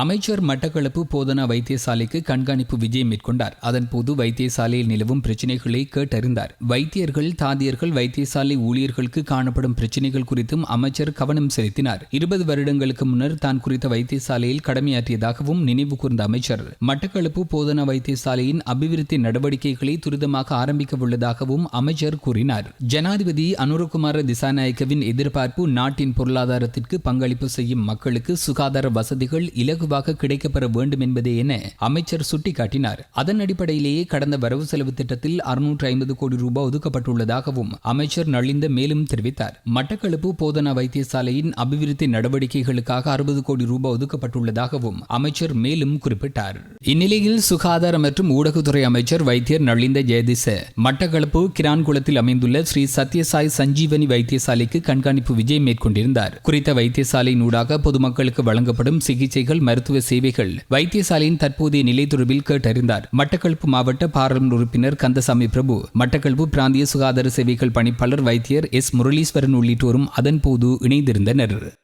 அமைச்சர் மட்டக்களப்பு போதனா வைத்தியசாலைக்கு கண்காணிப்பு விஜயம் மேற்கொண்டார். அதன்போது வைத்தியசாலையில் நிலவும் பிரச்சினைகளை கேட்டறிந்தார். வைத்தியர்கள் தாதியர்கள் வைத்தியசாலை ஊழியர்களுக்கு காணப்படும் பிரச்சினைகள் குறித்தும் அமைச்சர் கவனம் செலுத்தினார். இருபது வருடங்களுக்கு முன்னர் தான் குறித்த வைத்தியசாலையில் கடமையாற்றியதாகவும் நினைவு கூர்ந்த அமைச்சர். மட்டக்களப்பு போதனா வைத்தியசாலையின் அபிவிருத்தி நடவடிக்கைகளை துரிதமாக ஆரம்பிக்க உள்ளதாகவும் அமைச்சர் கூறினார். ஜனாதிபதி அனுரகுமார திசாநாயக்கவின் எதிர்பார்ப்பு நாட்டின் பொருளாதாரத்திற்கு பங்களிப்பு செய்யும் மக்களுக்கு சுகாதார வசதிகள் இலகுவாக கிடைக்கப்பெற வேண்டும் என்பதே என அமைச்சர் சுட்டிக்காட்டினார். அதன் அடிப்படையிலேயே கடந்த வரவு செலவு திட்டத்தில் அறுநூற்று ஐம்பது கோடி ரூபாய் ஒதுக்கப்பட்டுள்ளதாகவும் அமைச்சர் நளிந்த மேலும் தெரிவித்தார். மட்டக்களப்பு போதனா வைத்தியசாலையின் அபிவிருத்தி நடவடிக்கைகளுக்காக அறுபது கோடி ரூபாய் ஒதுக்கப்பட்டுள்ளதாகவும் அமைச்சர் மேலும் குறிப்பிட்டார். இந்நிலையில் சுகாதார மற்றும் ஊடகத்துறை அமைச்சர் வைத்தியர் நளிந்த ஜெயதிச மட்டக்களப்பு கிரான்குளத்தில் அமைந்துள்ள ஸ்ரீ சத்யசாய் சஞ்சீவனி வைத்தியசாலைக்கு கண்காணிப்பு விஜயம் மேற்கொண்டிருந்தார். குறித்த வைத்தியசாலையின் ஊடாக பொதுமக்களுக்கு வழங்கப்படும் சிகிச்சைகள் மருத்துவ சேவைகள். வைத்தியசாலையின் தற்போதைய நிலை தொடர்பில் கேட்டறிந்தார். மட்டக்களப்பு மாவட்ட பாராளுமன்ற உறுப்பினர் கந்தசாமி பிரபு மட்டக்களப்பு பிராந்திய சுகாதார சேவைகள் பணிப்பாளர் வைத்தியர் எஸ் முரளீஸ்வரன் உள்ளிட்டோரும் அதன்போது இணைந்திருந்தனர்.